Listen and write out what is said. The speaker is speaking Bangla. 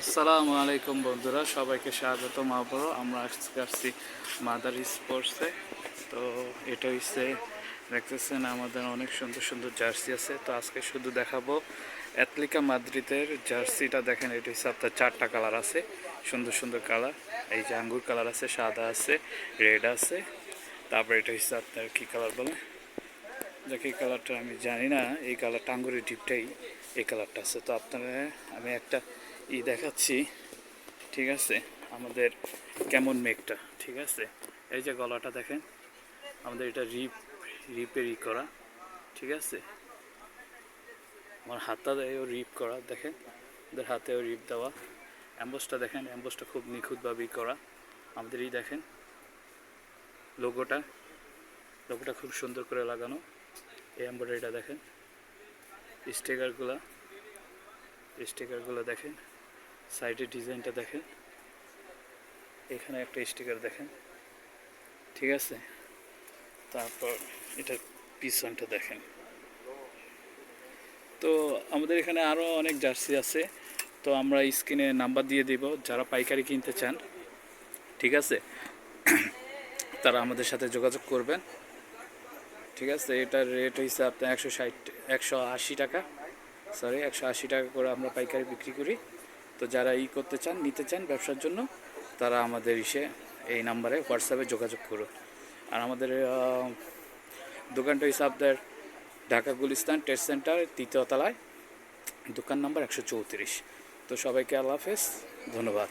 আসসালামু আলাইকুম বন্ধুরা, সবাইকে স্বাগতম আবারও। আমরা আজকে আসছি মাদার স্পোর্টসে। তো এটা হচ্ছে দেখতেছেন আমাদের অনেক সুন্দর সুন্দর জার্সি আছে। তো আজকে শুধু দেখাবো অ্যাথলিকা মাদ্রিদের জার্সিটা। দেখেন, এটা হচ্ছে আপনার চারটা কালার আছে। সুন্দর সুন্দর কালার। এই যে আঙ্গুর কালার আছে, সাদা আছে, রেড আছে। তারপরে এটা হচ্ছে আপনার কী কালার বলে দেখ, এই কালারটা আমি জানি না। এই কালারটা আঙ্গুরের ডিপটাই এই কালারটা আছে। তো আপনারা, আমি একটা ই দেখাচ্ছি, ঠিক আছে? আমাদের কেমন মেঘটা, ঠিক আছে? এই যে গলাটা দেখেন, আমাদের এটা রিপ, রিপের ই করা, ঠিক আছে? আমার হাতটা দেয় রিপ করা, দেখেন? ওদের হাতেও রিপ দেওয়া। অ্যাম্বসটা দেখেন, অ্যাম্বসটা খুব নিখুঁতভাবে করা। আমাদের এই দেখেন, লোগোটা লোগোটা খুব সুন্দর করে লাগানো। এই এম্ব্রয়ডারিটা দেখেন, স্টিকারগুলো স্টিকারগুলো দেখেন। সাইডের ডিজাইনটা দেখেন। এখানে একটা স্টিকার দেখেন। ঠিক আছে? তারপর এটা পিছনটা দেখেন। তো আমাদের এখানে আরও অনেক জার্সি আছে। তো আমরা স্ক্রিনে নাম্বার দিয়ে দিব, যারা পাইকারি কিনতে চান। ঠিক আছে? তারা আমাদের সাথে যোগাযোগ করবেন। ঠিক আছে? এটার রেট হয়েছে আপনার একশো ষাট, একশো আশি টাকা। সরি একশো আশি টাকা করে আমরা পাইকারি বিক্রি করি। তো যারা ই করতে চান, নিতে চান ব্যবসার জন্য, তারা আমাদের ইসে এই নাম্বারে হোয়াটসঅ্যাপে যোগাযোগ করুন। আর আমাদের দোকানটা হচ্ছে আপনার ঢাকা গুলিস্তান ট্রেড সেন্টার তৃতীয় তলায়। দোকান নাম্বার একশো চৌত্রিশ। তো সবাইকে আল্লাহ হাফেজ। ধন্যবাদ।